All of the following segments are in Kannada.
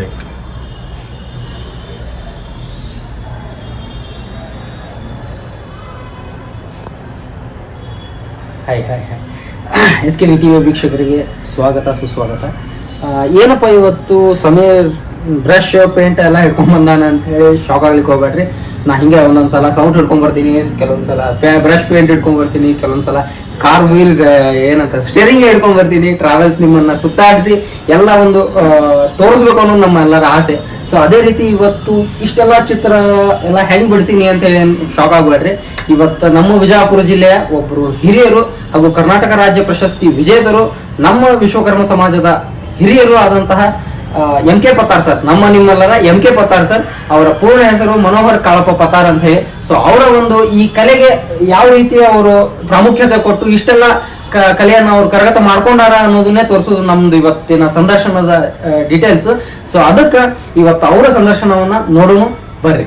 Take hi hi hi S K V T V ವೀಕ್ಷಕರಿಗೆ ಸ್ವಾಗತ, ಸುಸ್ವಾಗತ. ಏನಪ್ಪ ಇವತ್ತು ಸಮೀರ್ ಬ್ರಷ್ ಪೇಂಟ್ ಎಲ್ಲ ಹಿಡ್ಕೊಂಡ್ ಬಂದಾನ ಅಂತ ಹೇಳಿ ಶಾಕ್ ಆಗ್ಲಿಕ್ಕೆ ಹೋಗ್ಬೇಡ್ರಿ. ನಾ ಹಿಂಗೆ ಒಂದೊಂದು ಸಲ ಸೌಂಡ್ ಹಿಡ್ಕೊಂಡ್ ಬರ್ತೀನಿ ಕೆಲವೊಂದು ಸಲ ಬ್ರಷ್ ಪೇಂಟ್ ಹಿಡ್ಕೊಂಡ್ ಬರ್ತೀನಿ ಕೆಲವೊಂದು ಸಲ ಕಾರ್ ವೀಲ್ ಏನಂತ ಸ್ಟೇರಿಂಗ್ ಹಿಡ್ಕೊಂಡ್ ಬರ್ತೀನಿ ಟ್ರಾವೆಲ್ಸ್ ನಿಮ್ಮನ್ನ ಸುತ್ತಾಡಿಸಿ, ಎಲ್ಲ ಒಂದು ತೋರಿಸ್ಬೇಕು ಅನ್ನೋದು ನಮ್ಮ ಎಲ್ಲರ ಆಸೆ. ಸೊ ಅದೇ ರೀತಿ ಇವತ್ತು ಇಷ್ಟೆಲ್ಲ ಚಿತ್ರ ಎಲ್ಲ ಹೆಂಗ್ ಬಿಡಿಸೀನಿ ಅಂತ ಹೇಳಿ ಶಾಕ್ ಆಗ್ಬೇಡ್ರಿ ಇವತ್ತು ನಮ್ಮ ವಿಜಯಪುರ ಜಿಲ್ಲೆಯ ಒಬ್ಬರು ಹಿರಿಯರು ಹಾಗೂ ಕರ್ನಾಟಕ ರಾಜ್ಯ ಪ್ರಶಸ್ತಿ ವಿಜೇತರು ನಮ್ಮ ವಿಶ್ವಕರ್ಮ ಸಮಾಜದ ಹಿರಿಯರು ಆದಂತಹ ಎಂ ಕೆ ಪತಾರ್ ಸರ್ ನಮ್ಮ ನಿಮ್ಮೆಲ್ಲರ ಎಂ ಕೆ ಪತಾರ್ ಸರ್ ಅವರ ಪೂರ್ಣ ಹೆಸರು ಮನೋಹರ್ ಕಾಳಪ್ಪ ಪತಾರ್ ಅಂತ ಹೇಳಿ. ಸೊ ಅವರ ಒಂದು ಈ ಕಲೆಗೆ ಯಾವ ರೀತಿ ಅವರು ಪ್ರಾಮುಖ್ಯತೆ ಕೊಟ್ಟು ಇಷ್ಟೆಲ್ಲ ಕಲೆಯನ್ನ ಅವ್ರು ಕರಗತ ಮಾಡ್ಕೊಂಡಾರ ಅನ್ನೋದನ್ನೇ ತೋರಿಸೋದು ನಮ್ದು ಇವತ್ತಿನ ಸಂದರ್ಶನದ ಡೀಟೇಲ್ಸ್ ಸೊ ಅದಕ್ಕೆ ಇವತ್ತು ಅವರ ಸಂದರ್ಶನವನ್ನ ನೋಡೋಣ, ಬರ್ರಿ.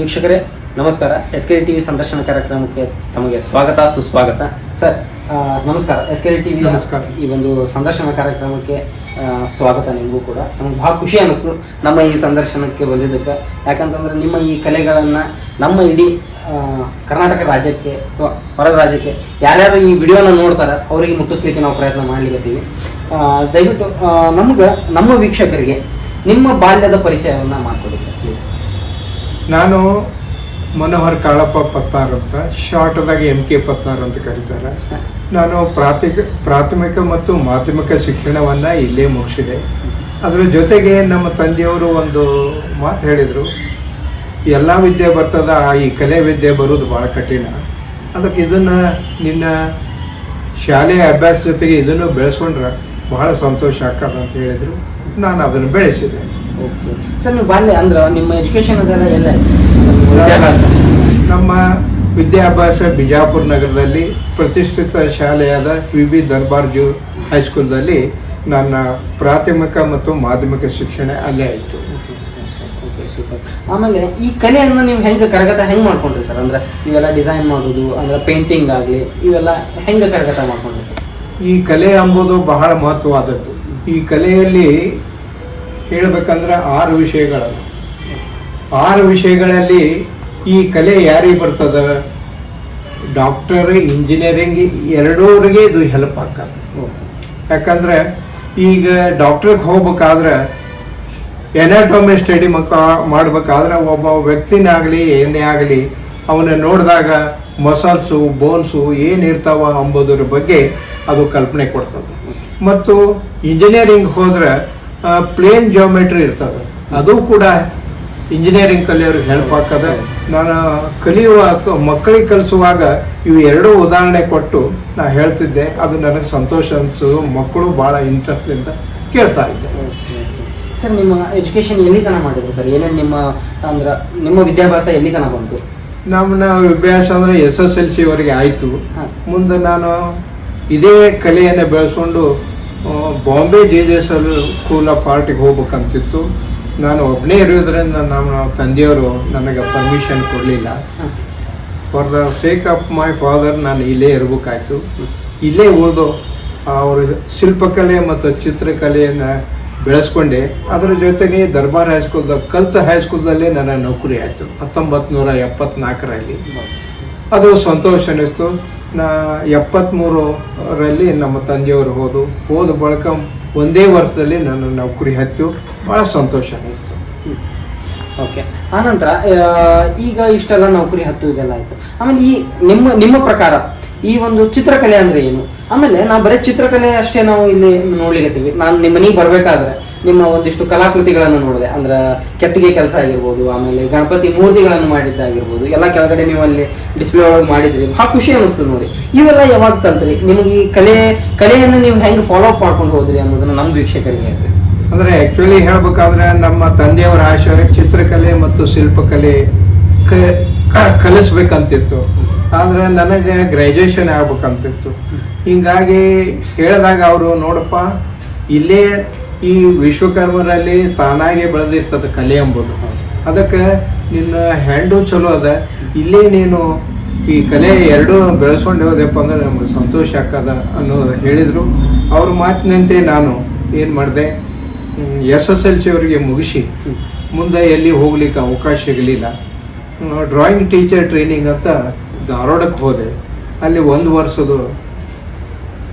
ವೀಕ್ಷಕರೇ, ನಮಸ್ಕಾರ. ಎಸ್ ಕೆ ಟಿವಿ ಸಂದರ್ಶನ ಕಾರ್ಯಕ್ರಮಕ್ಕೆ ತಮಗೆ ಸ್ವಾಗತ, ಸುಸ್ವಾಗತ. ಸರ್ ನಮಸ್ಕಾರ. ಎಸ್ ಕೆ ಟಿ ವಿ ನಮಸ್ಕಾರ. ಈ ಒಂದು ಸಂದರ್ಶನ ಕಾರ್ಯಕ್ರಮಕ್ಕೆ ಸ್ವಾಗತ ನಿಮಗೂ ಕೂಡ. ನಮ್ಗೆ ಭಾಳ ಖುಷಿ ಅನ್ನಿಸ್ತು ನಮ್ಮ ಈ ಸಂದರ್ಶನಕ್ಕೆ ಬಂದಿದ್ದಕ್ಕೆ. ಯಾಕಂತಂದ್ರೆ ನಿಮ್ಮ ಈ ಕಲೆಗಳನ್ನು ನಮ್ಮ ಇಡೀ ಕರ್ನಾಟಕ ರಾಜ್ಯಕ್ಕೆ ಅಥವಾ ಹೊರ ರಾಜ್ಯಕ್ಕೆ ಯಾರ್ಯಾರು ಈ ವಿಡಿಯೋನ ನೋಡ್ತಾರೆ ಅವರಿಗೆ ಮುಟ್ಟಿಸ್ಲಿಕ್ಕೆ ನಾವು ಪ್ರಯತ್ನ ಮಾಡ್ಲಿಕ್ಕೆ ಆ, ದಯವಿಟ್ಟು ನಮ್ಗೆ ನಮ್ಮ ವೀಕ್ಷಕರಿಗೆ ನಿಮ್ಮ ಬಾಲ್ಯದ ಪರಿಚಯವನ್ನು ಮಾಡಿಕೊಡಿ ಸರ್ ಪ್ಲೀಸ್ ನಾನು ಮನೋಹರ್ ಕಾಳಪ್ಪ ಪತ್ತಾರ್ ಅಂತ ಶಾರ್ಟ್ದಾಗಿ ಎಂ ಕೆ ಪತ್ತಾರ್ ಅಂತ ಕರೀತಾರೆ. ನಾನು ಪ್ರಾಥಮಿಕ ಪ್ರಾಥಮಿಕ ಮತ್ತು ಮಾಧ್ಯಮಿಕ ಶಿಕ್ಷಣವನ್ನು ಇಲ್ಲೇ ಮುಗಿಸಿದೆ. ಅದರ ಜೊತೆಗೆ ನಮ್ಮ ತಂದೆಯವರು ಒಂದು ಮಾತು ಹೇಳಿದರು. ಎಲ್ಲ ವಿದ್ಯೆ ಬರ್ತದ ಈ ಕಲೆ ವಿದ್ಯೆ ಬರೋದು ಭಾಳ ಕಠಿಣ. ಅದಕ್ಕೆ ಇದನ್ನು ನಿನ್ನ ಶಾಲೆಯ ಅಭ್ಯಾಸ ಜೊತೆಗೆ ಇದನ್ನು ಬೆಳೆಸ್ಕೊಂಡ್ರೆ ಬಹಳ ಸಂತೋಷ ಆಗ್ತದೆ ಅಂತ ಹೇಳಿದರು. ನಾನು ಅದನ್ನು ಬೆಳೆಸಿದೆ. ಓಕೆ ಸರ್ ನೀವು ಬಾಲ್ಯ ಅಂದ್ರೆ ನಿಮ್ಮ ಎಜುಕೇಶನ್ ಅದೆಲ್ಲ ಎಲ್ಲ ನಿಮ್ಮ ವಿದ್ಯಾಭ್ಯಾಸ ಬಿಜಾಪುರ ನಗರದಲ್ಲಿ ಪ್ರತಿಷ್ಠಿತ ಶಾಲೆಯಾದ ವಿ ಬಿ ದರ್ಬಾರ್ ಜೂ ಹೈಸ್ಕೂಲ್ದಲ್ಲಿ ನನ್ನ ಪ್ರಾಥಮಿಕ ಮತ್ತು ಮಾಧ್ಯಮಿಕ ಶಿಕ್ಷಣ ಅಲ್ಲೇ ಆಯಿತು. ಆಮೇಲೆ ಈ ಕಲೆಯನ್ನು ನೀವು ಹೆಂಗೆ ಕರಗತ ಹೆಂಗೆ ಮಾಡ್ಕೊಂಡ್ರಿ ಸರ್? ಅಂದ್ರೆ ಇವೆಲ್ಲ ಡಿಸೈನ್ ಮಾಡೋದು ಅಂದ್ರೆ ಪೇಂಟಿಂಗ್ ಆಗಲಿ ಇವೆಲ್ಲ ಹೆಂಗೆ ಕರಗತ ಮಾಡ್ಕೊಂಡ್ರಿ ಸರ್? ಈ ಕಲೆ ಎಂಬುದು ಬಹಳ ಮಹತ್ವವಾದದ್ದು. ಈ ಕಲೆಯಲ್ಲಿ ಹೇಳಬೇಕಂದ್ರೆ ಆರು ವಿಷಯಗಳು. ಆರು ವಿಷಯಗಳಲ್ಲಿ ಈ ಕಲೆ ಯಾರಿಗೆ ಬರ್ತದ? ಡಾಕ್ಟರ್ ಇಂಜಿನಿಯರಿಂಗ್ ಎರಡೂರಿಗೆ ಇದು ಹೆಲ್ಪ್ ಆಗ್ತದೆ. ಯಾಕಂದ್ರೆ ಈಗ ಡಾಕ್ಟ್ರಿಗೆ ಹೋಗ್ಬೇಕಾದ್ರೆ ಎನಾಟೊಮಿ ಸ್ಟಡಿ ಮಕ್ಕ ಮಾಡಬೇಕಾದ್ರೆ ಒಬ್ಬ ವ್ಯಕ್ತಿನಾಗಲಿ, ಏನೇ ಆಗಲಿ, ಅವನ್ನ ನೋಡಿದಾಗ ಮಸಲ್ಸು ಬೋನ್ಸು ಏನಿರ್ತಾವ ಅಂಬೋದ್ರ ಬಗ್ಗೆ ಅದು ಕಲ್ಪನೆ ಕೊಡ್ತದೆ. ಮತ್ತು ಇಂಜಿನಿಯರಿಂಗ್ ಹೋದ್ರೆ ಪ್ಲೇನ್ ಜಿಯೋಮೆಟ್ರಿ ಇರ್ತದೆ. ಅದು ಕೂಡ ಇಂಜಿನಿಯರಿಂಗ್ ಕಲಿಯೋರಿಗೆ ಹೆಲ್ಪ್ ಆಗ್ತದೆ ನಾನು ಕಲಿಯುವ ಮಕ್ಕಳಿಗೆ ಕಲಿಸುವಾಗ ಇವು ಎರಡೂ ಉದಾಹರಣೆ ಕೊಟ್ಟು ನಾ ಹೇಳ್ತಿದ್ದೆ. ಅದು ನನಗೆ ಸಂತೋಷ ಅನಿಸೋದು. ಮಕ್ಕಳು ಭಾಳ ಇಂಟ್ರೆಸ್ಟಿಂದ ಕೇಳ್ತಾ ಇದ್ದೆ. ಸರ್ ನಿಮ್ಮ ಎಜುಕೇಶನ್ ಎಲ್ಲಿ ತನಕ ಮಾಡಿದ್ರು ಸರ್? ಏನೇನು ನಿಮ್ಮ ಅಂದ್ರೆ ನಿಮ್ಮ ವಿದ್ಯಾಭ್ಯಾಸ ಎಲ್ಲಿ ತನಕ ಬಂತು? ನಮ್ಮ ವಿಭ್ಯಾಸ ಅಂದರೆ ಎಸ್ ಎಸ್ ಎಲ್ ಸಿವರೆಗೆ ಆಯಿತು. ಮುಂದೆ ನಾನು ಇದೇ ಕಲೆಯನ್ನು ಬೆಳೆಸ್ಕೊಂಡು Bombay J J school of ಆರ್ಟಿಗೆ ಹೋಗ್ಬೇಕಂತಿತ್ತು. ನಾನು ಒಬ್ಬನೇ ಇರೋದ್ರಿಂದ ನಮ್ಮ ತಂದೆಯವರು ನನಗೆ ಪರ್ಮಿಷನ್ ಕೊಡಲಿಲ್ಲ. For the sake of my father ನಾನು ಇಲ್ಲೇ ಇರಬೇಕಾಯ್ತು. ಇಲ್ಲೇ ಉಳಿದು ಅವರ ಶಿಲ್ಪಕಲೆ ಮತ್ತು ಚಿತ್ರಕಲೆಯನ್ನು ಬೆಳೆಸ್ಕೊಂಡೆ. ಅದರ ಜೊತೆಗೆ ದರ್ಬಾರ್ ಹೈಸ್ಕೂಲ್ದ ಕಲ್ತ ಹೈಸ್ಕೂಲ್ದಲ್ಲೇ ನನ್ನ ನೌಕರಿ ಆಯಿತು. ಹತ್ತೊಂಬತ್ತು ನೂರ ಎಪ್ಪತ್ನಾಲ್ಕರಲ್ಲಿ ಅದು ಸಂತೋಷ ಅನ್ನಿಸ್ತು ನಾ ಎಪ್ಪತ್ತ್ಮೂರರಲ್ಲಿ ನಮ್ಮ ತಂದೆಯವರು ಹೋದು. ಹೋದ ಬಳಿಕ ಒಂದೇ ವರ್ಷದಲ್ಲಿ ನನ್ನ ನೌಕರಿ ಹತ್ತು ಭಾಳ ಸಂತೋಷ ಅನ್ನಿಸ್ತು. ಓಕೆ. ಆನಂತರ ಈಗ ಇಷ್ಟೆಲ್ಲ ನೌಕರಿ ಹತ್ತು ಇದೆಲ್ಲ ಆಯಿತು. ಆಮೇಲೆ ಈ ನಿಮ್ಮ ನಿಮ್ಮ ಪ್ರಕಾರ ಈ ಒಂದು ಚಿತ್ರಕಲೆ ಅಂದರೆ ಏನು? ಆಮೇಲೆ ನಾವು ಬರೀ ಚಿತ್ರಕಲೆ ಅಷ್ಟೇ ನಾವು ಇಲ್ಲಿ ನೋಡ್ಲಿಕ್ಕೆ ನಾನು ನಿಮ್ಮ ಮನೆಗೆ ಬರ್ಬೇಕಾದ್ರೆ ನಿಮ್ಮ ಒಂದಿಷ್ಟು ಕಲಾಕೃತಿಗಳನ್ನು ನೋಡಿದೆ. ಅಂದ್ರೆ ಕೆತ್ತಿಗೆ ಕೆಲಸ ಆಗಿರ್ಬೋದು ಆಮೇಲೆ ಗಣಪತಿ ಮೂರ್ತಿಗಳನ್ನು ಮಾಡಿದ್ದಾಗಿರ್ಬೋದು ಎಲ್ಲ ಕೆಳಗಡೆ ನೀವು ಅಲ್ಲಿ ಡಿಸ್ಪ್ಲೇ ಒಳಗೆ ಮಾಡಿದ್ರಿ. ಭಾಳ ಖುಷಿ ಅನಿಸ್ತು ನೋಡಿ. ಇವೆಲ್ಲ ಯಾವಾಗ ಕಲ್ತ್ರಿ? ನಿಮಗೆ ಈ ಕಲೆ ಕಲೆಯನ್ನು ನೀವು ಹೆಂಗೆ ಫಾಲೋ ಅಪ್ ಮಾಡ್ಕೊಂಡು ಹೋದ್ರಿ ಅನ್ನೋದನ್ನ ನಮ್ಮ ವೀಕ್ಷಕರಿಗೆ ಹೇಳ್ರಿ. ಅಂದರೆ ಆ್ಯಕ್ಚುಲಿ ಹೇಳ್ಬೇಕಾದ್ರೆ ನಮ್ಮ ತಂದೆಯವರ ಆಶಯ ಚಿತ್ರಕಲೆ ಮತ್ತು ಶಿಲ್ಪಕಲೆ ಕಲಿಸ್ಬೇಕಂತಿತ್ತು. ಆದರೆ ನನಗೆ ಗ್ರ್ಯಾಜುಯೇಷನ್ ಆಗ್ಬೇಕಂತಿತ್ತು. ಹಿಂಗಾಗಿ ಹೇಳಿದಾಗ ಅವರು ನೋಡಪ್ಪ ಇಲ್ಲೇ ಈ ವಿಶ್ವಕರ್ಮರಲ್ಲಿ ತಾನಾಗೆ ಬೆಳೆದಿರ್ತದೆ ಕಲೆ ಎಂಬುದು. ಅದಕ್ಕೆ ನಿನ್ನ ಹ್ಯಾಂಡು ಚಲೋ ಅದ. ಇಲ್ಲೇ ನೀನು ಈ ಕಲೆ ಎರಡೂ ಬೆಳೆಸ್ಕೊಂಡು ಹೋದೆಪ್ಪ ಅಂದ್ರೆ ನಮ್ಗೆ ಸಂತೋಷ ಆಗ್ತದ ಅನ್ನೋದು ಹೇಳಿದರು. ಅವ್ರ ಮಾತಿನಂತೆ ನಾನು ಏನು ಮಾಡಿದೆ? ಎಸ್ ಎಸ್ ಎಲ್ ಸಿ ಅವರಿಗೆ ಮುಗಿಸಿ. ಮುಂದೆ ಎಲ್ಲಿ ಹೋಗ್ಲಿಕ್ಕೆ ಅವಕಾಶ ಸಿಗಲಿಲ್ಲ ಡ್ರಾಯಿಂಗ್ ಟೀಚರ್ ಟ್ರೈನಿಂಗ್ ಅಂತ ಧಾರವಾಡಕ್ಕೆ ಹೋದೆ. ಅಲ್ಲಿ ಒಂದು ವರ್ಷದ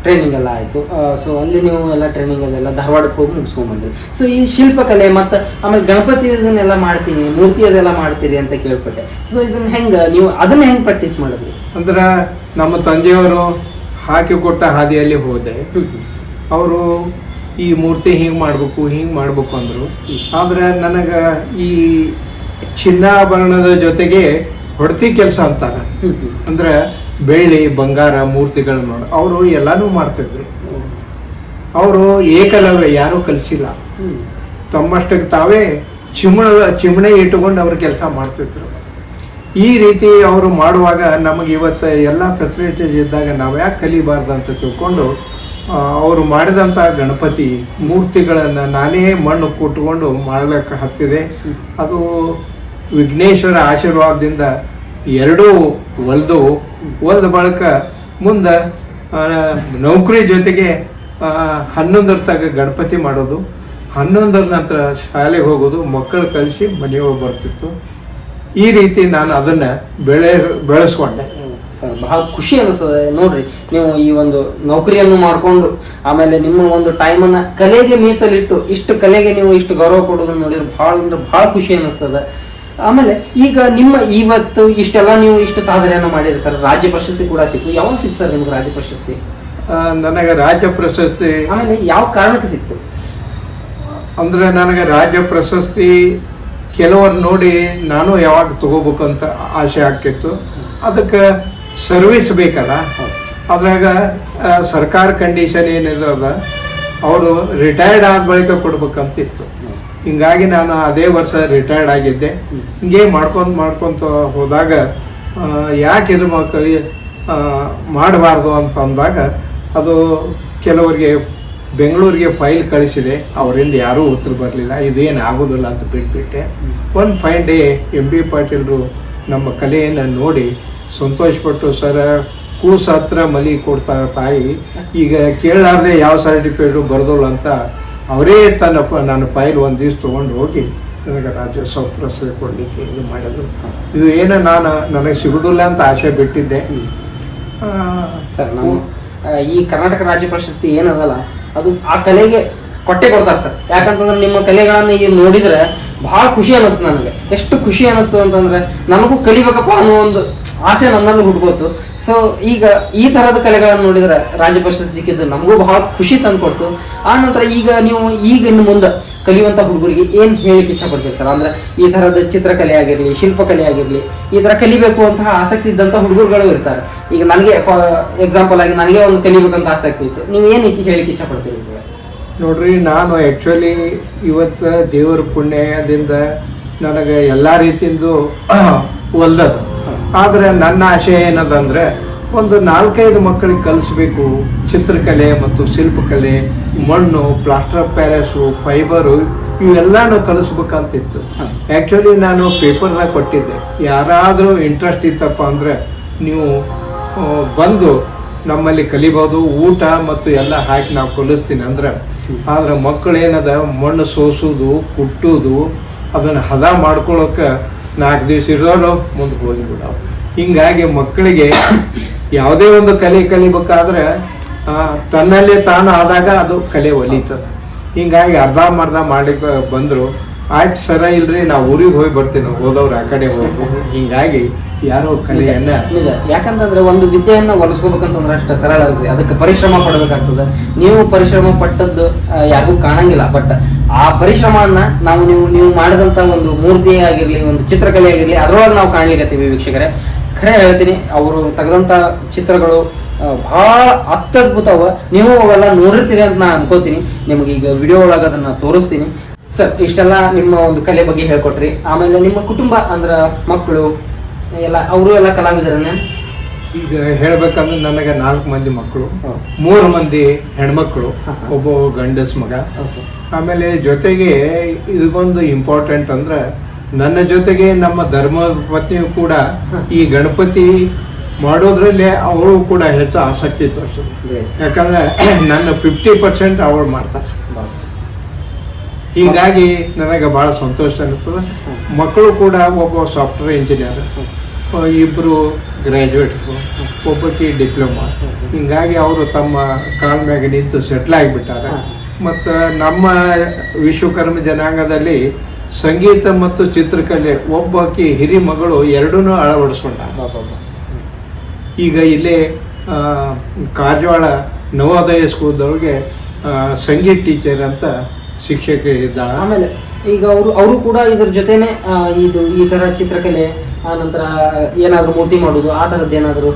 ಟ್ರೈನಿಂಗ್ ಎಲ್ಲ ಆಯಿತು. ಸೊ ಅಲ್ಲಿ ನೀವು ಎಲ್ಲ ಟ್ರೈನಿಂಗ್ ಅಲ್ಲೆಲ್ಲ ಧಾರವಾಡಕ್ಕೆ ಹೋಗಿ ಮುಗಿಸ್ಕೊಂಡ್ಬಂದ್ರಿ. ಸೊ ಈ ಶಿಲ್ಪಕಲೆ ಮತ್ತು ಆಮೇಲೆ ಗಣಪತಿ ಇದನ್ನೆಲ್ಲ ಮಾಡ್ತೀನಿ ಮೂರ್ತಿ ಅದೆಲ್ಲ ಮಾಡ್ತೀರಿ ಅಂತ ಕೇಳ್ಪಟ್ಟೆ. ಸೊ ಇದನ್ನ ಹೆಂಗೆ ನೀವು ಅದನ್ನ ಹೆಂಗೆ ಪ್ರಾಕ್ಟೀಸ್ ಮಾಡಿದ್ರಿ? ಅಂದ್ರೆ ನಮ್ಮ ತಂದೆಯವರು ಹಾಕಿಕೊಟ್ಟ ಹಾದಿಯಲ್ಲಿ ಹೋದೆ. ಅವರು ಈ ಮೂರ್ತಿ ಹಿಂಗೆ ಮಾಡಬೇಕು ಹಿಂಗೆ ಮಾಡಬೇಕು ಅಂದರು. ಆದರೆ ನನಗೆ ಈ ಚಿನ್ನಾಭರಣದ ಜೊತೆಗೆ ಹೊಡ್ತಿ ಕೆಲಸ ಅಂತಾರೆ. ಅಂದ್ರೆ ಬೆಳ್ಳಿ, ಬಂಗಾರ ಮೂರ್ತಿಗಳು ನೋಡಿ. ಅವರು ಎಲ್ಲಾನು ಮಾಡ್ತಿದ್ರು. ಅವರು ಏಕಲವ್ಯ, ಯಾರೂ ಕಲಿಸಿಲ್ಲ. ತಮ್ಮಷ್ಟಕ್ಕೆ ತಾವೇ ಚಿಮಣ, ಚಿಮಣೆ ಇಟ್ಟುಕೊಂಡು ಅವ್ರು ಕೆಲಸ ಮಾಡ್ತಿದ್ರು. ಈ ರೀತಿ ಅವರು ಮಾಡುವಾಗ ನಮಗೆ ಇವತ್ತು ಎಲ್ಲ ಫೆಸಿಲಿಟೀಸ್ ಇದ್ದಾಗ ನಾವು ಯಾಕೆ ಕಲಿಬಾರ್ದು ಅಂತ ತಿಳ್ಕೊಂಡು ಅವರು ಮಾಡಿದಂಥ ಗಣಪತಿ ಮೂರ್ತಿಗಳನ್ನು ನಾನೇ ಮಣ್ಣು ಕೂಟ್ಕೊಂಡು ಮಾಡಲಿಕ್ಕೆ ಹತ್ತಿದೆ. ಅದು ವಿಘ್ನೇಶ್ವರ ಆಶೀರ್ವಾದದಿಂದ ಎರಡೂ ಒಲ್ದು ಒಲ್ದ ಬಳಿಕ ಮುಂದೆ ನೌಕರಿ ಜೊತೆಗೆ ಹನ್ನೊಂದರ ತಗ ಗಣಪತಿ ಮಾಡೋದು. ಹನ್ನೊಂದರ ನಂತರ ಶಾಲೆಗೆ ಹೋಗೋದು, ಮಕ್ಕಳು ಕಲಿಸಿ ಮನೆಯೊಳಗೆ ಬರ್ತಿತ್ತು. ಈ ರೀತಿ ನಾನು ಅದನ್ನ ಬೆಳೆ, ಬೆಳೆಸ್ಕೊಂಡೆ. ಸರ್, ಬಹಳ ಖುಷಿ ಅನಿಸ್ತದೆ. ನೋಡ್ರಿ, ನೀವು ಈ ಒಂದು ನೌಕರಿಯನ್ನು ಮಾಡಿಕೊಂಡು, ಆಮೇಲೆ ನಿಮ್ಮ ಒಂದು ಟೈಮನ್ನ ಕಲೆಗೆ ಮೀಸಲಿಟ್ಟು, ಇಷ್ಟು ಕಲೆಗೆ ನೀವು ಇಷ್ಟು ಗೌರವ ಕೊಡೋದನ್ನ ನೋಡಿದ್ರೆ ಭಾಳ ಅಂದ್ರೆ ಭಾಳ ಖುಷಿ ಅನಿಸ್ತದೆ. ಆಮೇಲೆ ಈಗ ನಿಮ್ಮ ಇವತ್ತು ಇಷ್ಟೆಲ್ಲ ನೀವು ಇಷ್ಟು ಸಾಧನೆಯನ್ನು ಮಾಡಿದ್ರಿ ಸರ್. ರಾಜ್ಯ ಪ್ರಶಸ್ತಿ ಕೂಡ ಸಿಕ್ತು. ಯಾವಾಗ ಸಿಕ್ತು ಸರ್ ನಿಮ್ಗೆ ರಾಜ್ಯ ಪ್ರಶಸ್ತಿ? ನನಗೆ ರಾಜ್ಯ ಪ್ರಶಸ್ತಿ ಆಮೇಲೆ ಯಾವ ಕಾರಣಕ್ಕೆ ಸಿಕ್ತು? ಅಂದ್ರೆ ನನಗೆ ರಾಜ್ಯ ಪ್ರಶಸ್ತಿ ಕೆಲವರು ನೋಡಿ ನಾನು ಯಾವಾಗ ತಗೋಬೇಕಂತ ಆಸೆ ಆಗ್ತಿತ್ತು. ಅದಕ್ಕೆ ಸರ್ವಿಸ್ ಬೇಕಲ್ಲ. ಅದ್ರಾಗ ಸರ್ಕಾರ ಕಂಡೀಷನ್ ಏನಿರೋದ ಅವರು ರಿಟೈರ್ಡ್ ಆದ ಬಳಿಕ ಕೊಡ್ಬೇಕಂತಿತ್ತು. ಹಿಂಗಾಗಿ ನಾನು ಅದೇ ವರ್ಷ ರಿಟೈರ್ಡ್ ಆಗಿದ್ದೆ. ಹಿಂಗೆ ಮಾಡ್ಕೊಂತ ಮಾಡ್ಕೊಂತ ಹೋದಾಗ ಯಾಕೆ ಇದು ಮಕ್ಕಳಿ ಮಾಡಬಾರ್ದು ಅಂತ ಅಂದಾಗ ಅದು ಕೆಲವರಿಗೆ ಬೆಂಗಳೂರಿಗೆ ಫೈಲ್ ಕಳಿಸಿದೆ. ಅವರಿಂದ ಯಾರೂ ಉತ್ತರ ಬರಲಿಲ್ಲ. ಇದೇನು ಆಗೋದಿಲ್ಲ ಅಂತ ಬಿಟ್ಬಿಟ್ಟೆ. ಒಂದು ಫೈನ್ ಡೇ ಎಂ ಬಿ ಪಾಟೀಲ್ರು ನಮ್ಮ ಕಲೆಯನ್ನು ನೋಡಿ ಸಂತೋಷಪಟ್ಟು ಸರ ಕೂಸ ಹತ್ರ ಮಲಿ ಕೊಡ್ತಾ ತಾಯಿ ಈಗ ಕೇಳಲಾರ್ದೆ ಯಾವ ಸರ್ಟಿಫಿಕೇಟು ಬರ್ದೋಲ್ಲ ಅಂತ ಅವರೇ ತನ್ನ ನಾನು ಫೈಲ್ ಒಂದು ದಿವ್ಸ ತೊಗೊಂಡು ಹೋಗಿ ನನಗೆ ರಾಜ್ಯೋತ್ಸವ ಪ್ರಶಸ್ತಿ ಕೊಡಲಿಕ್ಕೆ ಇದು ಮಾಡಿದ್ರು. ಇದು ಏನು ನಾನು ನನಗೆ ಸಿಗುದಿಲ್ಲ ಅಂತ ಆಸೆ ಬಿಟ್ಟಿದ್ದೆ. ಸರ್ ನಾವು ಈ ಕರ್ನಾಟಕ ರಾಜ್ಯ ಪ್ರಶಸ್ತಿ ಏನದಲ್ಲ, ಅದು ಆ ಕಲೆಗೆ ಕೊಟ್ಟೆ ಕೊಡ್ತಾರೆ ಸರ್. ಯಾಕಂತಂದ್ರೆ ನಿಮ್ಮ ಕಲೆಗಳನ್ನು ಈಗ ನೋಡಿದ್ರೆ ಬಹಳ ಖುಷಿ ಅನ್ನಿಸ್ತು ನನಗೆ. ಎಷ್ಟು ಖುಷಿ ಅನ್ನಿಸ್ತು ಅಂತಂದ್ರೆ, ನನಗೂ ಕಲಿಬೇಕಪ್ಪ ಅನ್ನೋ ಒಂದು ಆಸೆ ನನ್ನಲ್ಲಿ ಹುಡ್ಕೋತು ಸೊ ಈಗ ಈ ತರದ ಕಲೆಗಳನ್ನು ನೋಡಿದ್ರೆ ರಾಜ್ಯ ಪ್ರಶಸ್ತಿ ಸಿಕ್ಕಿದ್ದು ನಮಗೂ ಬಹಳ ಖುಷಿ ತಂದುಕೊಡ್ತು. ಆ ನಂತರ ಈಗ ನೀವು ಈಗ ಇನ್ನು ಮುಂದೆ ಕಲಿಯುವಂತ ಹುಡುಗರಿಗೆ ಏನು ಹೇಳಿಕ್ಕೆ ಇಚ್ಛೆ ಪಡ್ತೀರಿ ಸರ್? ಅಂದ್ರೆ ಈ ತರದ ಚಿತ್ರಕಲೆ ಆಗಿರಲಿ, ಶಿಲ್ಪಕಲೆ ಆಗಿರಲಿ, ಈ ತರ ಕಲಿಬೇಕು ಅಂತ ಆಸಕ್ತಿ ಇದ್ದಂತ ಹುಡುಗರುಗಳು ಇರ್ತಾರೆ. ಈಗ ನನಗೆ ಫಾರ್ ಎಕ್ಸಾಂಪಲ್ ಆಗಿ ನನಗೆ ಒಂದು ಕಲಿಬೇಕಂತ ಆಸಕ್ತಿ ಇತ್ತು. ನೀವು ಏನು ಇಚ್ಛೆ ಹೇಳಿಕ್ಕೆ ಇಚ್ಛೆ ಪಡ್ತೀರಿ ಇವಾಗ? ನೋಡ್ರಿ, ನಾನು ಆ್ಯಕ್ಚುಲಿ ಇವತ್ತು ದೇವರ ಪುಣ್ಯದಿಂದ ನನಗೆ ಎಲ್ಲ ರೀತಿಯಿಂದ ಒಲ್ದದು ಆದರೆ ನನ್ನ ಆಶೆ ಏನದಂದರೆ ಒಂದು ನಾಲ್ಕೈದು ಮಕ್ಕಳಿಗೆ ಕಲಿಸ್ಬೇಕು. ಚಿತ್ರಕಲೆ ಮತ್ತು ಶಿಲ್ಪಕಲೆ, ಮಣ್ಣು, ಪ್ಲಾಸ್ಟರ್ ಆಫ್ ಪ್ಯಾರಿಸು, ಫೈಬರು, ಇವೆಲ್ಲಾನು ಕಲಿಸ್ಬೇಕಂತಿತ್ತು. ಆ್ಯಕ್ಚುಲಿ ನಾನು ಪೇಪರ್ನ ಕೊಟ್ಟಿದ್ದೆ. ಯಾರಾದರೂ ಇಂಟ್ರೆಸ್ಟ್ ಇತ್ತಪ್ಪ ಅಂದರೆ ನೀವು ಬಂದು ನಮ್ಮಲ್ಲಿ ಕಲಿಬೋದು. ಊಟ ಮತ್ತು ಎಲ್ಲ ಹಾಕಿ ನಾವು ಕಲಿಸ್ತೀನಿ ಅಂದ್ರೆ ಆದರೆ ಮಕ್ಕಳು ಏನದ ಮಣ್ಣು ಸೋಸೋದು, ಕುಟ್ಟೋದು, ಅದನ್ನು ಹದ ಮಾಡ್ಕೊಳಕ್ಕೆ ನಾಲ್ಕು ದಿವಸ ಇರೋರು ಮುಂದೆ ಹೋಗಿಬಿಡವು ಹಿಂಗಾಗಿ ಮಕ್ಕಳಿಗೆ ಯಾವುದೇ ಒಂದು ಕಲೆ ಕಲಿಬೇಕಾದ್ರೆ ತನ್ನಲ್ಲೇ ತಾನು ಆದಾಗ ಅದು ಕಲೆ ಒಲಿತದೆ. ಹಿಂಗಾಗಿ ಅರ್ಧಂಬರ್ಧ ಮಾಡಿ ಬಂದರು, ಆಯ್ತು ಸರ ಇಲ್ರಿ ನಾವು ಊರಿಗೆ ಹೋಗಿ ಬರ್ತೀನಿ ಹೋದವ್ರು ಆ ಕಡೆ ಹೋಗ್ಬೋದು ಹಿಂಗಾಗಿ ಯಾರೋ ಕಲೆಯನ್ನ ಯಾಕಂತಂದ್ರೆ ಒಂದು ವಿದ್ಯೆಯನ್ನ ಒಲಿಸ್ಕೋಬೇಕಂತಂದ್ರೆ ಅಷ್ಟು ಸರಳ ಅದಕ್ಕೆ ಪರಿಶ್ರಮ ಪಡಬೇಕಾಗ್ತದೆ. ನೀವು ಪರಿಶ್ರಮ ಪಟ್ಟದ್ದು ಯಾರಿಗೂ ಕಾಣಂಗಿಲ್ಲ, ಬಟ್ ಆ ಪರಿಶ್ರಮವನ್ನ ನಾವು ನೀವು ನೀವು ಮಾಡಿದಂತ ಒಂದು ಮೂರ್ತಿ ಆಗಿರಲಿ ಒಂದು ಚಿತ್ರಕಲೆ ಆಗಿರಲಿ ಅದರೊಳಗೆ ನಾವು ಕಾಣ್ಲಿಕತ್ತೀವಿ ವೀಕ್ಷಕರೇ. ಖರೆ ಹೇಳ್ತೀನಿ ಅವರು ತೆಗೆದಂತ ಚಿತ್ರಗಳು ಭಾಳ ಬಹಳ ಅತ್ಯದ್ಭುತವ. ನೀವು ಅವೆಲ್ಲ ನೋಡಿರ್ತೀರಿ ಅಂತ ನಾನು ಅನ್ಕೋತೀನಿ. ನಿಮಗೆ ಈಗ ವಿಡಿಯೋ ಒಳಗೆ ಅದನ್ನ ತೋರಿಸ್ತೀನಿ. ಸರ್ ಇಷ್ಟೆಲ್ಲ ನಿಮ್ಮ ಒಂದು ಕಲೆ ಬಗ್ಗೆ ಹೇಳ್ಕೊಟ್ರಿ. ಆಮೇಲೆ ನಿಮ್ಮ ಕುಟುಂಬ ಅಂದ್ರ ಮಕ್ಕಳು ಎಲ್ಲ ಅವರು ಎಲ್ಲ ಕಲಾವಿದರನ್ನೇ? ಈಗ ಹೇಳ್ಬೇಕಂದ್ರೆ ನನಗೆ ನಾಲ್ಕು ಮಂದಿ ಮಕ್ಕಳು ಮೂರು ಮಂದಿ ಹೆಣ್ಮಕ್ಳು. ಒಬ್ಬ ಗಂಡಸ್ ಮಗ. ಆಮೇಲೆ ಜೊತೆಗೆ ಇದಕ್ಕೊಂದು ಇಂಪಾರ್ಟೆಂಟ್ ಅಂದ್ರೆ ನನ್ನ ಜೊತೆಗೆ ನಮ್ಮ ಧರ್ಮ ಪತ್ನಿಯು ಕೂಡ ಈ ಗಣಪತಿ ಮಾಡೋದ್ರಲ್ಲಿ ಅವಳು ಕೂಡ ಹೆಚ್ಚು ಆಸಕ್ತಿ ತೋರಿಸಿದ್ರು ಯಾಕಂದ್ರೆ ನನ್ನ ಫಿಫ್ಟಿ ಪರ್ಸೆಂಟ್ ಅವಳು ಮಾಡ್ತಾರೆ. ಹೀಗಾಗಿ ನನಗೆ ಭಾಳ ಸಂತೋಷ ಅನ್ನಿಸ್ತದೆ. ಮಕ್ಕಳು ಕೂಡ ಒಬ್ಬ ಸಾಫ್ಟ್ವೇರ್ ಇಂಜಿನಿಯರ್ ಇಬ್ಬರು ಗ್ರ್ಯಾಜುಯೇಟ್ಸು ಒಬ್ಬಕ್ಕೆ ಡಿಪ್ಲೊಮಾ ಹಿಂಗಾಗಿ ಅವರು ತಮ್ಮ ಕಾಲ್ ಮ್ಯಾಗ ನಿಂತು ಸೆಟ್ಲ್ ಆಗಿಬಿಟ್ಟಾರೆ. ಮತ್ತು ನಮ್ಮ ವಿಶ್ವಕರ್ಮ ಜನಾಂಗದಲ್ಲಿ ಸಂಗೀತ ಮತ್ತು ಚಿತ್ರಕಲೆ ಒಬ್ಬಾಕಿ ಹಿರಿ ಮಗಳು ಎರಡೂ ಅಳವಡಿಸ್ಕೊಂಡ ಈಗ ಇಲ್ಲಿ ಕಾಜ್ವಾಳ ನವೋದಯ ಸ್ಕೂಲ್ದವ್ರಿಗೆ ಸಂಗೀತ ಟೀಚರ್ ಅಂತ ಶಿಕ್ಷಕ ಇದ್ದಾಳೆ. ಆಮೇಲೆ ಈಗ ಅವರು ಅವರು ಕೂಡ ಇದ್ರ ಜೊತೆನೆ ಇದು ಈ ತರ ಚಿತ್ರಕಲೆ ಆನಂತರ ಏನಾದರೂ ಏನಾದ್ರು ಮೂರ್ತಿ ಮಾಡೋದು ಆ ಥರದ್ದು ಏನಾದರೂ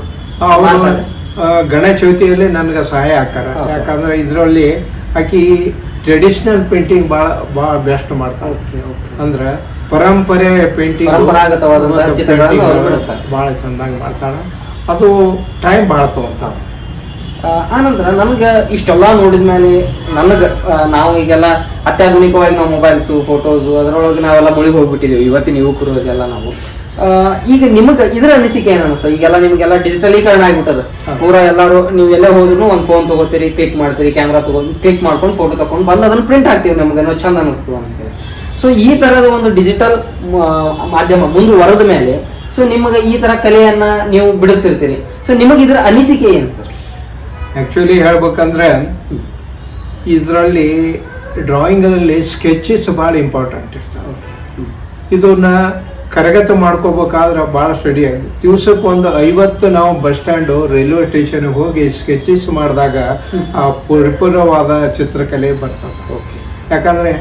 ಗಣೇಶ ಚೌತಿಯಲ್ಲಿ ನನಗೆ ಸಹಾಯ ಆಗ್ತಾರೆ. ಯಾಕಂದ್ರೆ ಇದರಲ್ಲಿ ಆಕಿ ಟ್ರೆಡಿಷನಲ್ ಪೇಂಟಿಂಗ್ ಭಾಳ ಭಾಳ ಬೆಸ್ಟ್ ಮಾಡ್ತಾರೆ. ಅಂದ್ರೆ ಪರಂಪರೆ ಪೇಂಟಿಂಗ್. ಭಾಳ ಚಂದಾಗಿ ಮಾಡ್ತಾಳೆ. ಅದು ಟೈಮ್ ಭಾಳ ತಗೊಂತಾಳೆ. ಆನಂತರ ನಮ್ಗೆ ಇಷ್ಟೆಲ್ಲ ನೋಡಿದ ಮೇಲೆ ನನಗೆ ನಾವು ಈಗೆಲ್ಲ ಅತ್ಯಾಧುನಿಕವಾಗಿ ನಾವು ಮೊಬೈಲ್ಸು ಫೋಟೋಸು ಅದರೊಳಗೆ ನಾವೆಲ್ಲ ಮುಳುಗಿ ಹೋಗ್ಬಿಟ್ಟಿದ್ದೀವಿ ಇವತ್ತಿನ ಯುವಕರು ಅದೆಲ್ಲ ನಾವು. ಈಗ ನಿಮಗೆ ಇದರ ಅನಿಸಿಕೆ ಏನು ಸರ್? ಈಗೆಲ್ಲ ನಿಮಗೆಲ್ಲ ಡಿಜಿಟಲೀಕರಣ ಆಗಿಬಿಟ್ಟದ. ಪೂರ ಎಲ್ಲರೂ ನೀವು ಎಲ್ಲ ಹೋದ್ರು ಒಂದು ಫೋನ್ ತಗೋತೀರಿ ಕ್ಲಿಕ್ ಮಾಡ್ತೀರಿ ಕ್ಯಾಮ್ರಾ ತಗೊಂಡು ಕ್ಲಿಕ್ ಮಾಡ್ಕೊಂಡು ಫೋಟೋ ತಕೊಂಡು ಬಂದು ಅದನ್ನು ಪ್ರಿಂಟ್ ಹಾಕ್ತೀವಿ ನಮ್ಗೆ ಏನೋ ಚಂದ ಅನಿಸ್ತು ಅಂತೇಳಿ. ಸೊ ಈ ತರದ ಒಂದು ಡಿಜಿಟಲ್ ಮಾಧ್ಯಮ ಮುಂದುವರೆದ ಮೇಲೆ ಸೊ ನಿಮಗೆ ಈ ತರ ಕಲೆಯನ್ನ ನೀವು ಬಿಡಿಸ್ತಿರ್ತೀರಿ. ಸೊ ನಿಮಗೆ ಇದರ ಅನಿಸಿಕೆ ಏನು ಸರ್? ಆ್ಯಕ್ಚುಲಿ ಹೇಳ್ಬೇಕಂದ್ರೆ ಇದರಲ್ಲಿ ಡ್ರಾಯಿಂಗಲ್ಲಿ ಸ್ಕೆಚಸ್ ಭಾಳ ಇಂಪಾರ್ಟೆಂಟ್ ಇರ್ತವೆ. ಇದನ್ನ ಕರಗತ ಮಾಡ್ಕೋಬೇಕಾದ್ರೆ ಭಾಳ ಸ್ಟಡಿ ಆಗಿದೆ. ದಿವ್ಸಕ್ಕೆ ಒಂದು ಐವತ್ತು ನಾವು ಬಸ್ ಸ್ಟ್ಯಾಂಡು ರೈಲ್ವೆ ಸ್ಟೇಷನ್ಗೆ ಹೋಗಿ ಸ್ಕೆಚಸ್ ಮಾಡಿದಾಗ ಆ ಪರಿಪೂರ್ಣವಾದ ಚಿತ್ರಕಲೆ ಬರ್ತದೆ. ಯಾಕಂದರೆ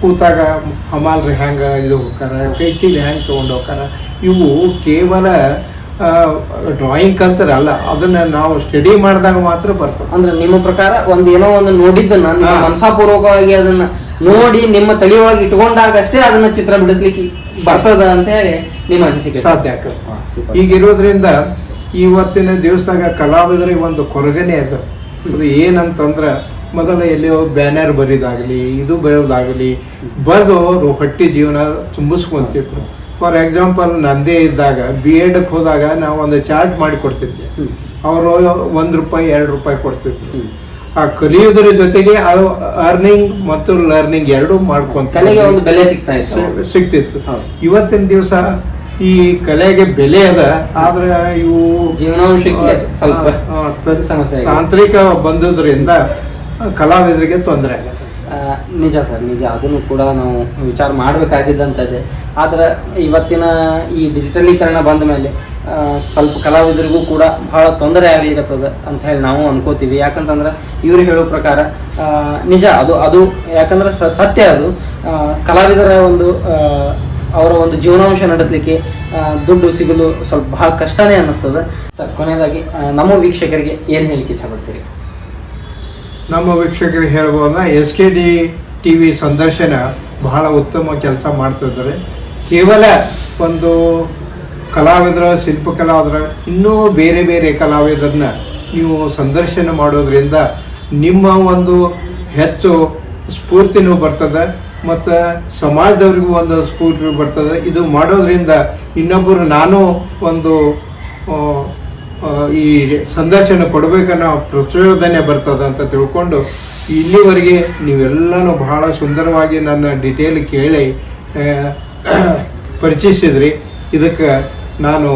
ಕೂತಾಗ ಹಮಾಲ್ರಿ ಹ್ಯಾಂಗೆ ಇದು ಹೋಗ್ತಾರ ಕೈ ಚೀಲ ಹೆಂಗೆ ತೊಗೊಂಡು ಹೋಗ್ತಾರ ಇವು ಕೇವಲ ಡ್ರಾಯಿಂಗ್ ಕಲ್ತರಲ್ಲ ಅದನ್ನ ನಾವು ಸ್ಟಡಿ ಮಾಡಿದಾಗ ಮಾತ್ರ ಬರ್ತದೆ. ಅಂದ್ರೆ ನಿಮ್ಮ ಪ್ರಕಾರ ಒಂದು ಏನೋ ಒಂದು ನೋಡಿದ್ದನ್ನ. ಮನಸಾಪೂರ್ವಕವಾಗಿ ಅದನ್ನ ನೋಡಿ ನಿಮ್ಮ ತಲೆಯೊಳಗೆ ಇಟ್ಕೊಂಡಾಗ ಅಷ್ಟೇ ಅದನ್ನ ಚಿತ್ರ ಬಿಡಿಸ್ಲಿಕ್ಕೆ ಬರ್ತದ ಅಂತ ಹೇಳಿ ನಿಮ್ಮ ಅನಿಸಿಕೆ ಸಾಧ್ಯ ಆಗ್ತದೆ. ಇರೋದ್ರಿಂದ ಇವತ್ತಿನ ದಿವಸದಾಗ ಕಲಾವಿದರಿಗೆ ಒಂದು ಕೊರಗನೆ ಅದು. ಅದು ಏನಂತಂದ್ರೆ ಮೊದಲ ಎಲ್ಲಿಯೋ ಬ್ಯಾನರ್ ಬರೀದಾಗಲಿ ಇದು ಬರೆಯೋದಾಗಲಿ ಬರೆದು ಅವರು ಹೊಟ್ಟೆ ಜೀವನ ತುಂಬಿಸ್ಕೊಂತಿದ್ರು. ಫಾರ್ ಎಕ್ಸಾಂಪಲ್ ನಂದೇ ಇದ್ದಾಗ ಬಿ ಎಡ್ಗೆ ಹೋದಾಗ ನಾವು ಒಂದು ಚಾರ್ಟ್ ಮಾಡಿ ಕೊಡ್ತಿದ್ದೆ ಅವರು ಒಂದು ರೂಪಾಯಿ ಎರಡು ರೂಪಾಯಿ ಕೊಡ್ತಿದ್ರು. ಆ ಕಲಿಯುವುದರ ಜೊತೆಗೆ ಅದು ಅರ್ನಿಂಗ್ ಮತ್ತು ಲರ್ನಿಂಗ್ ಎರಡೂ ಮಾಡ್ಕೊಂತ ಕಲೆಗೆ ಒಂದು ಬೆಲೆ ಸಿಗ್ತಾ ಇತ್ತು. ಸಿಗ್ತಿತ್ತು. ಇವತ್ತಿನ ದಿವಸ ಈ ಕಲೆಗೆ ಬೆಲೆ ಅದ ಆದ್ರೆ ಇವು ಆಗಿದೆ. ತಾಂತ್ರಿಕ ಬಂದುದರಿಂದ ಕಲಾವಿದರಿಗೆ ತೊಂದರೆ ಆಗುತ್ತೆ ನಿಜ ಸರ್ ನಿಜ. ಅದನ್ನು ಕೂಡ ನಾವು ವಿಚಾರ ಮಾಡಬೇಕಾಗಿದ್ದಂಥದ್ದೇ ಆದ್ರೆ ಇವತ್ತಿನ ಈ ಡಿಜಿಟಲೀಕರಣ ಬಂದ ಮೇಲೆ ಸ್ವಲ್ಪ ಕಲಾವಿದರಿಗೂ ಕೂಡ ಬಹಳ ತೊಂದರೆ ಆಗ್ಲಿಕ್ಕತ್ತದ ಅಂತ ಹೇಳಿ ನಾವು ಅನ್ಕೋತೀವಿ. ಯಾಕಂತಂದ್ರೆ ಇವ್ರು ಹೇಳೋ ಪ್ರಕಾರ ನಿಜ ಅದು ಅದು ಯಾಕಂದ್ರೆ ಸತ್ಯ ಅದು. ಕಲಾವಿದರ ಒಂದು ಅವರ ಒಂದು ಜೀವನಾಂಶ ನಡೆಸಲಿಕ್ಕೆ ದುಡ್ಡು ಸಿಗಲು ಸ್ವಲ್ಪ ಬಹಳ ಕಷ್ಟನೇ ಅನ್ನಿಸ್ತದೆ. ಸರ್, ಕೊನೆಯದಾಗಿ ನಮ್ಮ ವೀಕ್ಷಕರಿಗೆ ಏನು ಹೇಳಿಕೆ ಇಚ್ಛಪಡ್ತೀರಿ? ನಮ್ಮ ವೀಕ್ಷಕರಿಗೆ ಹೇಳ್ಬೋದ, S K D T V ಸಂದರ್ಶನ ಬಹಳ ಉತ್ತಮ ಕೆಲಸ ಮಾಡ್ತಿದ್ದಾರೆ. ಕೇವಲ ಒಂದು ಕಲಾವಿದರ, ಶಿಲ್ಪಕಲಾವಿದರ, ಇನ್ನೂ ಬೇರೆ ಬೇರೆ ಕಲಾವಿದರನ್ನ ನೀವು ಸಂದರ್ಶನ ಮಾಡೋದ್ರಿಂದ ನಿಮ್ಮ ಒಂದು ಹೆಚ್ಚು ಸ್ಫೂರ್ತಿನೂ ಬರ್ತದೆ ಮತ್ತು ಸಮಾಜದವ್ರಿಗೂ ಒಂದು ಸ್ಫೂರ್ತಿ ಬರ್ತದೆ. ಇದು ಮಾಡೋದ್ರಿಂದ ಇನ್ನೊಬ್ಬರು ನಾನು ಒಂದು ಈ ಸಂದರ್ಶನ ಕೊಡಬೇಕನ್ನೋ ಪ್ರಚೋದನೆ ಬರ್ತದೆ ಅಂತ ತಿಳ್ಕೊಂಡು ಇಲ್ಲಿವರೆಗೆ ನೀವೆಲ್ಲನೂ ಬಹಳ ಸುಂದರವಾಗಿ ನನ್ನ ಡಿಟೇಲ್ ಕೇಳಿ ಪರಿಚಯಿಸಿದ್ರಿ. ಇದಕ್ಕೆ ನಾನು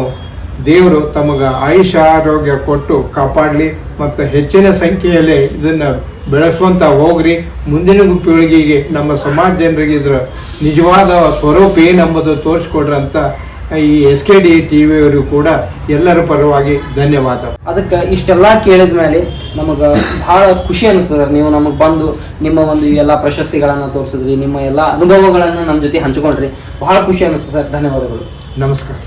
ದೇವರು ತಮಗೆ ಆಯುಷ ಆರೋಗ್ಯ ಕೊಟ್ಟು ಕಾಪಾಡಲಿ ಮತ್ತು ಹೆಚ್ಚಿನ ಸಂಖ್ಯೆಯಲ್ಲಿ ಇದನ್ನು ಬೆಳೆಸುವಂಥ ಹೋಗ್ರಿ. ಮುಂದಿನ ಪೀಳಿಗೆಗೆ ನಮ್ಮ ಸಮಾಜ ಜನರಿಗೆ ಇದ್ರ ನಿಜವಾದ ಸ್ವರೂಪ ಏನಂಬುದು ತೋರಿಸ್ಕೊಡ್ರಂತ ಅಂತ ಈ ಎಸ್ ಕೆ ಡಿ ಟಿ ವಿಯವರಿಗೂ ಕೂಡ ಎಲ್ಲರ ಪರವಾಗಿ ಧನ್ಯವಾದ. ಅದಕ್ಕೆ ಇಷ್ಟೆಲ್ಲ ಕೇಳಿದ ಮೇಲೆ ನಮಗೆ ಬಹಳ ಖುಷಿ ಅನಿಸ್ತದೆ. ನೀವು ನಮಗೆ ಬಂದು ನಿಮ್ಮ ಒಂದು ಎಲ್ಲ ಪ್ರಶಸ್ತಿಗಳನ್ನು ತೋರಿಸಿದ್ರಿ ನಿಮ್ಮ ಎಲ್ಲ ಅನುಭವಗಳನ್ನು ನಮ್ಮ ಜೊತೆ ಹಂಚಿಕೊಂಡ್ರಿ. ಬಹಳ ಖುಷಿ ಅನಿಸ್ತದೆ ಸರ್. ಧನ್ಯವಾದಗಳು. ನಮಸ್ಕಾರ.